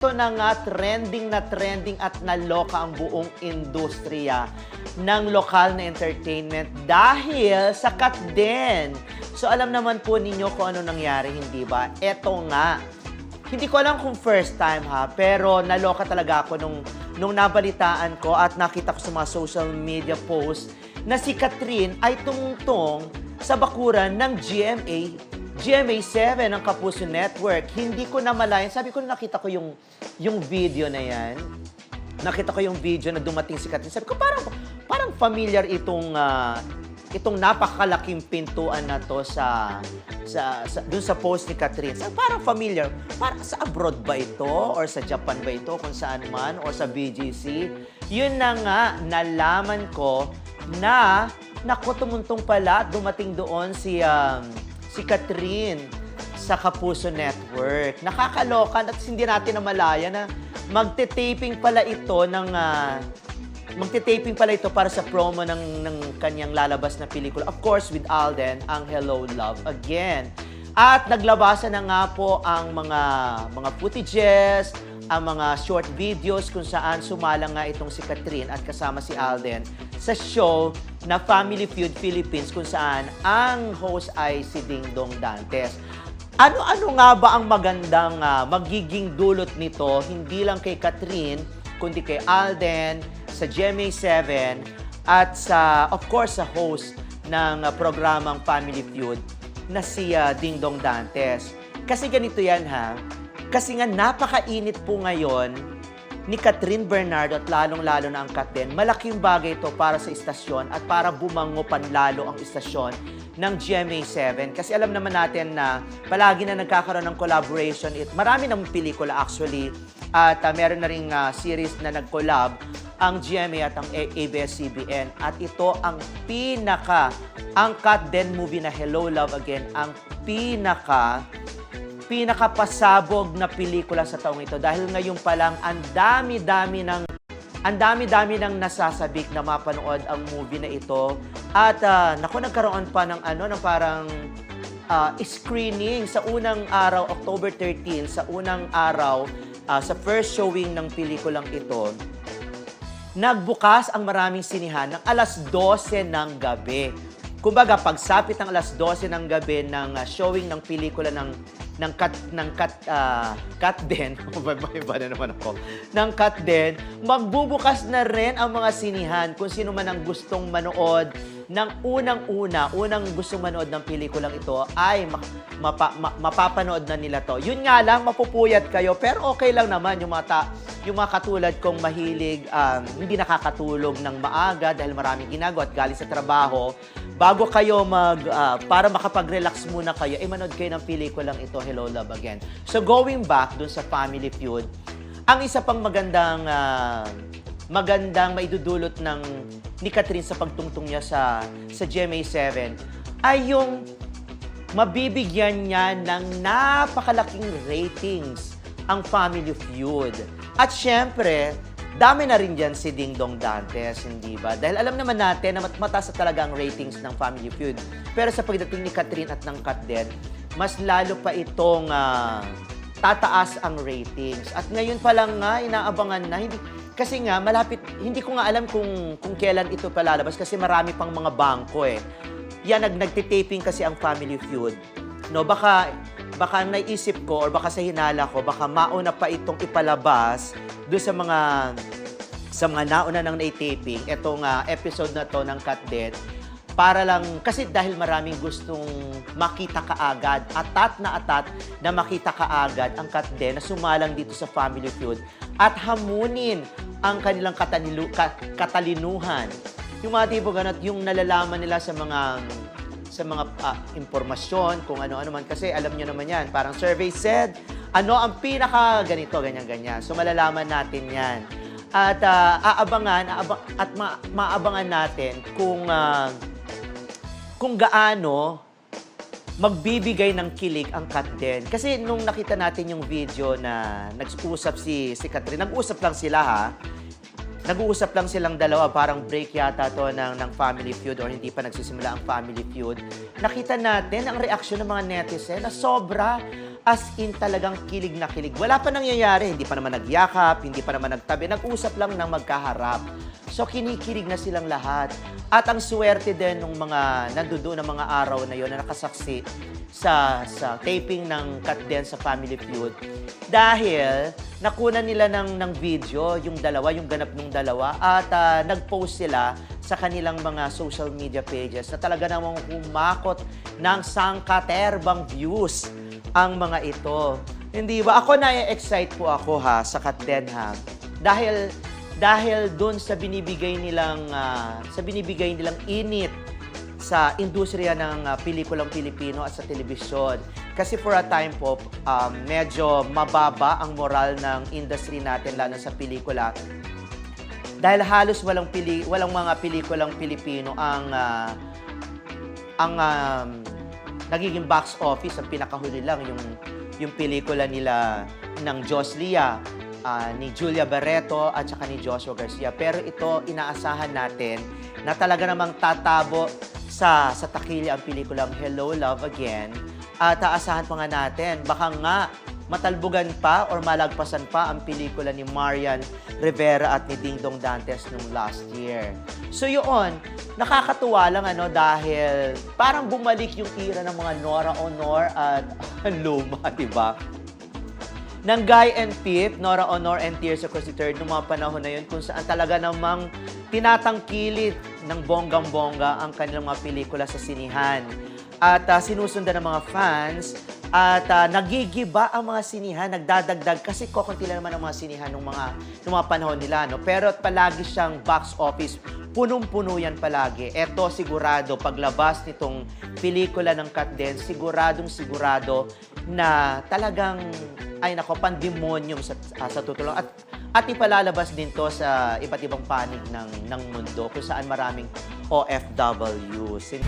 Ito na nga, trending na trending at naloka ang buong industriya ng lokal na entertainment dahil sakat din. So alam naman po ninyo kung ano nangyari, hindi ba? Eto nga, hindi ko alam kung first time ha, pero naloka talaga ako nung, nung nabalitaan ko at nakita ko sa mga social media posts na si Catherine ay tungtong sa bakuran ng GMA GMA7 ng Kapuso Network. Hindi ko na malayan. Sabi ko, nakita ko yung, yung video na yan. Nakita ko yung video na dumating si Catherine. Sabi ko, parang, parang familiar itong, ah, itong napakalaking pintuan na to sa, sa, sa dun sa post ni Catherine. Sabi, parang familiar. Parang sa abroad ba ito? Or sa Japan ba ito? Kung saan man? Or sa BGC? Yun na nga, nalaman ko na naku, tumuntong pala at dumating doon si, um, si Catherine sa Kapuso Network. Nakakaloka at hindi natin namalaya na magte-taping pala ito ng ah, magte-taping pala ito para sa promo ng, ng kanyang lalabas na pelikula. Of course, with Alden, ang Hello Love Again. At naglabasan na nga po ang mga mga footages, ang mga short videos kung saan sumalang nga itong si Catherine at kasama si Alden sa show na Family Feud Philippines kung saan ang host ay si Ding Dong Dantes. Ano-ano nga ba ang magandang ah, magiging dulot nito hindi lang kay Catherine kundi kay Alden, sa GMA7 at sa of course sa host ng ah, programang Family Feud na si ah, Ding Dong Dantes. Kasi ganito yan ha. Kasi nga napakainit po ngayon ni Catherine Bernardo at lalong-lalo na ang Kat din, malaking bagay ito para sa istasyon at para bumango panlalo ang istasyon ng GMA7. Kasi alam naman natin na palagi na nagkakaroon ng collaboration. It, marami ng pelikula actually at ah, meron na ring ah, series na nag-collab ang GMA at ang ABS-CBN. At ito ang pinaka, ang Kat Den movie na Hello Love Again, ang pinaka pinakapasabog na pelikula sa taong ito dahil ngayon pa lang ang dami-dami ng ang dami-dami ng nasasabik na mapanood ang movie na ito. At ah, naku, nagkaroon pa ng ano, ng parang ah, screening sa unang araw, October 13, sa unang araw, ah, sa first showing ng pelikulang ito, nagbukas ang maraming sinihan ng alas 12 ng gabi. Kumbaga, pagsapit ng alas 12 ng gabi ng ah, showing ng pelikula ng ng cut ng cut ah, cut din. Iba na naman ako. Ng cut din magbubukas na rin ang mga sinihan kung sino man ang gustong manood ng unang-una unang gustong manood ng pelikulang ito ay ma- mapa- ma- mapapanood na nila to. Yun nga lang mapupuyat kayo pero okay lang naman yung mga ta- yung mga katulad kong mahilig um, hindi nakakatulog ng maaga dahil maraming ginagawa at galing sa trabaho. Bago kayo mag ah, para makapag-relax muna kayo eh manood kayo ng pelikulang ito Hello Love Again. So going back dun sa Family Feud ang isa pang magandang ah, magandang maidudulot ng ni Catherine sa pagtungtong niya sa sa GMA7 ay yung mabibigyan niya ng napakalaking ratings ang Family Feud. At syempre, dami na rin dyan si Ding Dong Dantes, hindi ba? Dahil alam naman natin na mat- mataas na talaga ang ratings ng Family Feud. Pero sa pagdating ni Catherine at ng Kat din, mas lalo pa itong ah, tataas ang ratings. At ngayon pa lang nga, inaabangan na. Hindi, kasi nga, malapit, hindi ko nga alam kung, kung kailan ito palalabas kasi marami pang mga bangko eh. Yan, nag, nagtitaping kasi ang Family Feud. No, baka, baka naisip ko or baka sa hinala ko, baka mauna pa itong ipalabas doon sa mga sa mga nauna ng naitaping, itong ah, episode na to ng Cut Dead, para lang, kasi dahil maraming gustong makita kaagad, atat na atat na makita kaagad ang Kat Den na sumalang dito sa Family Feud at hamunin ang kanilang katanilu, ka- katalinuhan. Yung mga tipo ganun, at yung nalalaman nila sa mga sa mga ah, impormasyon, kung ano-ano man. Kasi alam nyo naman yan, parang survey said, ano ang pinaka ganito, ganyan-ganyan. So malalaman natin yan. At ah, aabangan, aabang, at ma- maabangan natin kung ah, kung gaano magbibigay ng kilig ang Kat Den. Kasi nung nakita natin yung video na nag-usap si, si Catherine, nag-usap lang sila ha. Nag-uusap lang silang dalawa, parang break yata to ng, ng family feud or hindi pa nagsisimula ang family feud. Nakita natin ang reaksyon ng mga netizen na sobra as in talagang kilig na kilig. Wala pa nangyayari, hindi pa naman nagyakap, hindi pa naman nagtabi, nag-usap lang ng magkaharap. So kinikilig na silang lahat. At ang swerte din ng mga nandoon ng mga araw na yon na nakasaksi sa sa taping ng Cut Den sa Family Feud dahil nakunan nila ng ng video yung dalawa, yung ganap ng dalawa at ah, nag-post sila sa kanilang mga social media pages na talaga namang humakot ng sangkaterbang views ang mga ito. Hindi ba? Ako na-excite po ako ha sa Cut Den ha. Dahil dahil doon sa binibigay nilang ah, sa binibigay nilang init sa industriya ng ah, pelikulang Pilipino at sa telebisyon. Kasi for a time po, um, medyo mababa ang moral ng industry natin, lalo sa pelikula. Dahil halos walang, pili, walang mga pelikulang Pilipino ang ah, ang um, nagiging box office, ang pinakahuli lang, yung, yung pelikula nila ng Jos Lia, ah, ni Julia Barreto at saka ni Joshua Garcia. Pero ito, inaasahan natin na talaga namang tatabo sa, sa takilya ang pelikulang Hello, Love Again. At aasahan pa nga natin, baka nga matalbugan pa or malagpasan pa ang pelikula ni Marian Rivera at ni Dingdong Dantes nung last year. So yun, nakakatuwa lang ano dahil parang bumalik yung era ng mga Nora Honor at Luma, di ba? Ng Guy and Pete, Nora Honor and Tears Across the Third, noong mga panahon na yun, kung saan talaga namang tinatangkilit ng bonggang-bongga ang kanilang mga pelikula sa sinihan. At ah, sinusundan ng mga fans at ah, nagigiba ang mga sinihan, nagdadagdag kasi kokonti lang naman ang mga sinihan ng mga, nung mga panahon nila. No? Pero palagi siyang box office, punong-puno yan palagi. Eto sigurado, paglabas nitong pelikula ng Cut Den, siguradong sigurado na talagang ay nako pandemonium sa ah, sa tutulong at at ipalalabas din to sa iba't ibang panig ng ng mundo kung saan maraming OFWs.